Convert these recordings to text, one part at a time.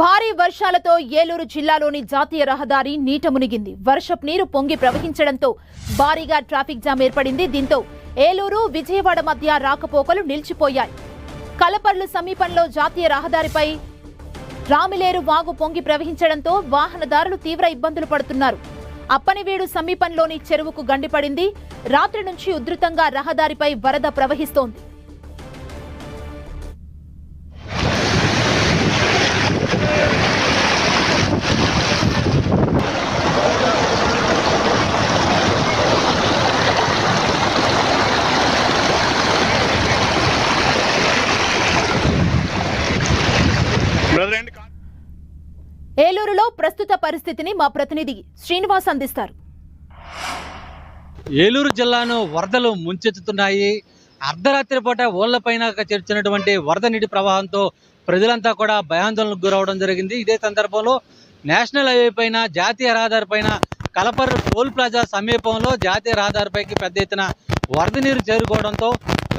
భారీ వర్షాలతో ఏలూరు జిల్లాలోని జాతీయ రహదారి నీట మునిగింది. వర్షపు నీరు పొంగి ప్రవహించడంతో భారీగా ట్రాఫిక్ జామ్ ఏర్పడింది. దీంతో ఏలూరు విజయవాడ మధ్య రాకపోకలు నిలిచిపోయాయి. కలపర్లు సమీపంలో జాతీయ రహదారిపై రామిలేరు వాగు పొంగి ప్రవహించడంతో వాహనదారులు తీవ్ర ఇబ్బందులు పడుతున్నారు. అప్పనివీడు సమీపంలోని చెరువుకు గండిపడింది. రాత్రి నుంచి ఉధృతంగా రహదారిపై వరద ప్రవహిస్తోంది. ఏలూరులో ప్రస్తుత పరిస్థితిని మా ప్రతినిధి శ్రీనివాస్ అందిస్తారు. ఏలూరు జిల్లాను వరదలు ముంచెత్తుతున్నాయి. అర్ధరాత్రి పూట ఓళ్ళపైన చేర్చినటువంటి వరద నీటి ప్రవాహంతో ప్రజలంతా కూడా భయాందోళనకు గురవడం జరిగింది. ఇదే సందర్భంలో నేషనల్ హైవే పైన జాతీయ రహదారి పైన కలపర్ టోల్ ప్లాజా సమీపంలో జాతీయ రహదారిపైకి పెద్ద ఎత్తున వరద నీరు చేరుకోవడంతో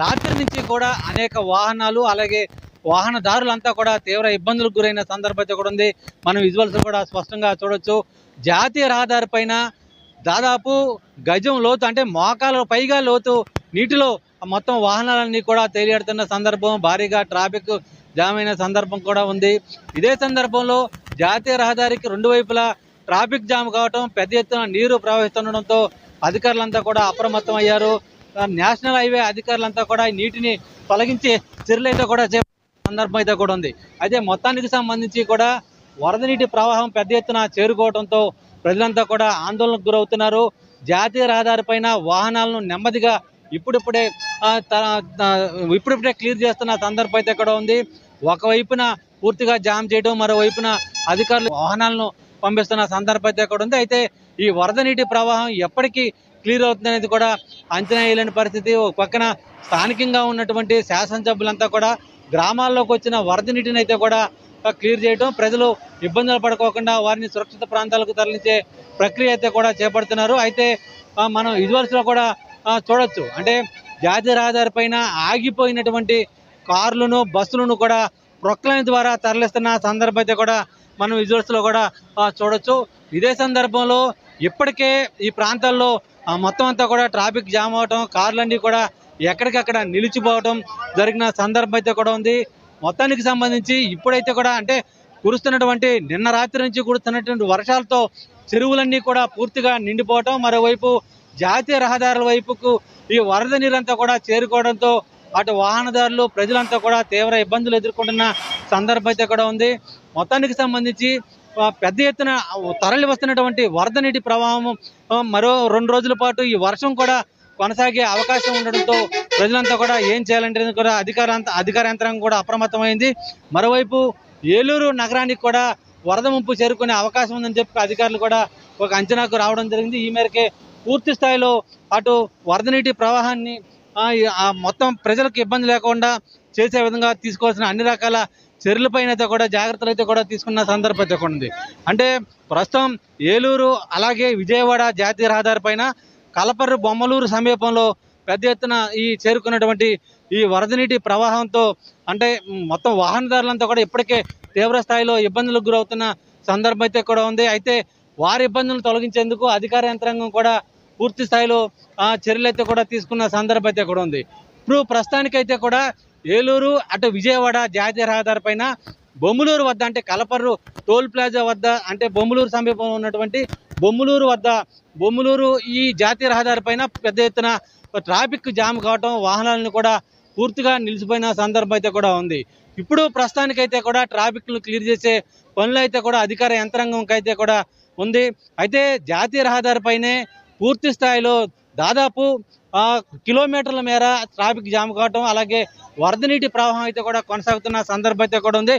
రాత్రి నుంచి కూడా అనేక వాహనాలు అలాగే వాహనదారులంతా కూడా తీవ్ర ఇబ్బందులకు గురైన సందర్భం కూడా ఉంది. మనం విజువల్స్ కూడా స్పష్టంగా చూడొచ్చు. జాతీయ రహదారి పైన దాదాపు గజం లోతు అంటే మోకాల పైగా లోతు నీటిలో మొత్తం వాహనాలన్నీ కూడా తేలియాడుతున్న సందర్భం భారీగా ట్రాఫిక్ జామ్ అయిన సందర్భం కూడా ఉంది. ఇదే సందర్భంలో జాతీయ రహదారికి రెండు వైపులా ట్రాఫిక్ జామ్ కావటం పెద్ద ఎత్తున నీరు ప్రవహిస్తుండడంతో అధికారులంతా కూడా అప్రమత్తం అయ్యారు. నేషనల్ హైవే అధికారులంతా కూడా నీటిని తొలగించే చర్యలైతే కూడా చేపట్టిన సందర్భం అయితే కూడా ఉంది. అయితే మొత్తానికి సంబంధించి కూడా వరద నీటి ప్రవాహం పెద్ద ఎత్తున చేరుకోవడంతో ప్రజలంతా కూడా ఆందోళనకు గురవుతున్నారు. జాతీయ రహదారిపైన వాహనాలను నెమ్మదిగా ఇప్పుడిప్పుడే త- ఇప్పుడిప్పుడే క్లియర్ చేస్తున్న సందర్భం అయితే కూడా ఉంది. ఒకవైపున పూర్తిగా జామ్ చేయడం మరోవైపున అధికారులు వాహనాలను పంపిస్తున్న సందర్భం అయితే కూడా ఉంది. అయితే ఈ వరద నీటి ప్రవాహం ఎప్పటికీ క్లియర్ అవుతుందనేది కూడా అంచనా వేయలేని పరిస్థితి. ఒక పక్కన స్థానికంగా ఉన్నటువంటి శాసనసభ్యులంతా కూడా గ్రామాల్లోకి వచ్చిన వరద నీటిని అయితే కూడా క్లియర్ చేయడం ప్రజలు ఇబ్బందులు పడుకోకుండా వారిని సురక్షిత ప్రాంతాలకు తరలించే ప్రక్రియ అయితే కూడా చేపడుతున్నారు. అయితే మనం ఇదివరసలో కూడా చూడవచ్చు చూడొచ్చు. అంటే జాతీయ రహదారి పైన ఆగిపోయినటువంటి కార్లను బస్సులను కూడా ప్రొక్లైన్ ద్వారా తరలిస్తున్న సందర్భం అయితే కూడా మనం విజువల్స్లో కూడా చూడవచ్చు చూడొచ్చు. ఇదే సందర్భంలో ఇప్పటికే ఈ ప్రాంతాల్లో మొత్తం అంతా కూడా ట్రాఫిక్ జామ్ అవటం కార్లన్నీ కూడా ఎక్కడికక్కడ నిలిచిపోవటం జరిగిన సందర్భం అయితే కూడా ఉంది. మొత్తానికి సంబంధించి ఇప్పుడైతే కూడా అంటే కురుస్తున్నటువంటి నిన్న రాత్రి నుంచి కురుస్తున్నటువంటి వర్షాలతో చెరువులన్నీ కూడా పూర్తిగా నిండిపోవటం మరోవైపు జాతీయ రహదారుల వైపుకు ఈ వరద నీరంతా కూడా చేరుకోవడంతో అటు వాహనదారులు ప్రజలంతా కూడా తీవ్ర ఇబ్బందులు ఎదుర్కొంటున్న సందర్భం అయితే కూడా ఉంది. మొత్తానికి సంబంధించి పెద్ద ఎత్తున తరలి వస్తున్నటువంటి వరద నీటి ప్రవాహం మరో రెండు రోజుల పాటు ఈ వర్షం కూడా కొనసాగే అవకాశం ఉండడంతో ప్రజలంతా కూడా ఏం చేయాలంటే కూడా అధికార అధికార యంత్రాంగం కూడా అప్రమత్తమైంది. మరోవైపు ఏలూరు నగరానికి కూడా వరద ముంపు చేరుకునే అవకాశం ఉందని చెప్పి అధికారులు కూడా ఒక అంచనాకు రావడం జరిగింది. ఈ మేరకే పూర్తి స్థాయిలో అటు వరద నీటి ప్రవాహాన్ని మొత్తం ప్రజలకు ఇబ్బంది లేకుండా చేసే విధంగా తీసుకోవాల్సిన అన్ని రకాల చర్యలపైన అయితే కూడా జాగ్రత్తలు అయితే కూడా తీసుకున్న సందర్భం అయితే ఉంది. అంటే ప్రస్తుతం ఏలూరు అలాగే విజయవాడ జాతీయ రహదారి పైన కలపర్రు బొమ్మలూరు సమీపంలో పెద్ద ఎత్తున ఈ చేరుకున్నటువంటి ఈ వరద నీటి ప్రవాహంతో అంటే మొత్తం వాహనదారులంతా కూడా ఇప్పటికే తీవ్ర స్థాయిలో ఇబ్బందులకు గురవుతున్న సందర్భం అయితే కూడా ఉంది. అయితే వారి ఇబ్బందులను తొలగించేందుకు అధికార యంత్రాంగం కూడా పూర్తి స్థాయిలో చర్యలు అయితే కూడా తీసుకున్న సందర్భం అయితే కూడా ఉంది. ఇప్పుడు ప్రస్తుతానికైతే కూడా ఏలూరు అటు విజయవాడ జాతీయ రహదారి పైన బొమ్మలూరు వద్ద అంటే కలపర్రు టోల్ ప్లాజా వద్ద అంటే బొమ్మలూరు సమీపంలో ఉన్నటువంటి బొమ్మలూరు వద్ద బొమ్మలూరు ఈ జాతీయ రహదారి పైన పెద్ద ఎత్తున ట్రాఫిక్ జామ్ కావటం వాహనాలను కూడా పూర్తిగా నిలిచిపోయిన సందర్భం అయితే కూడా ఉంది. ఇప్పుడు ప్రస్తుతానికైతే కూడా ట్రాఫిక్ను క్లియర్ చేసే పనులు అయితే కూడా అధికార యంత్రాంగంకైతే కూడా ఉంది. అయితే జాతీయ రహదారిపైనే పూర్తి స్థాయిలో దాదాపు కిలోమీటర్ల మేర ట్రాఫిక్ జామ్ కావటం అలాగే వరద నీటి ప్రవాహం అయితే కూడా కొనసాగుతున్న సందర్భం అయితే కూడా ఉంది.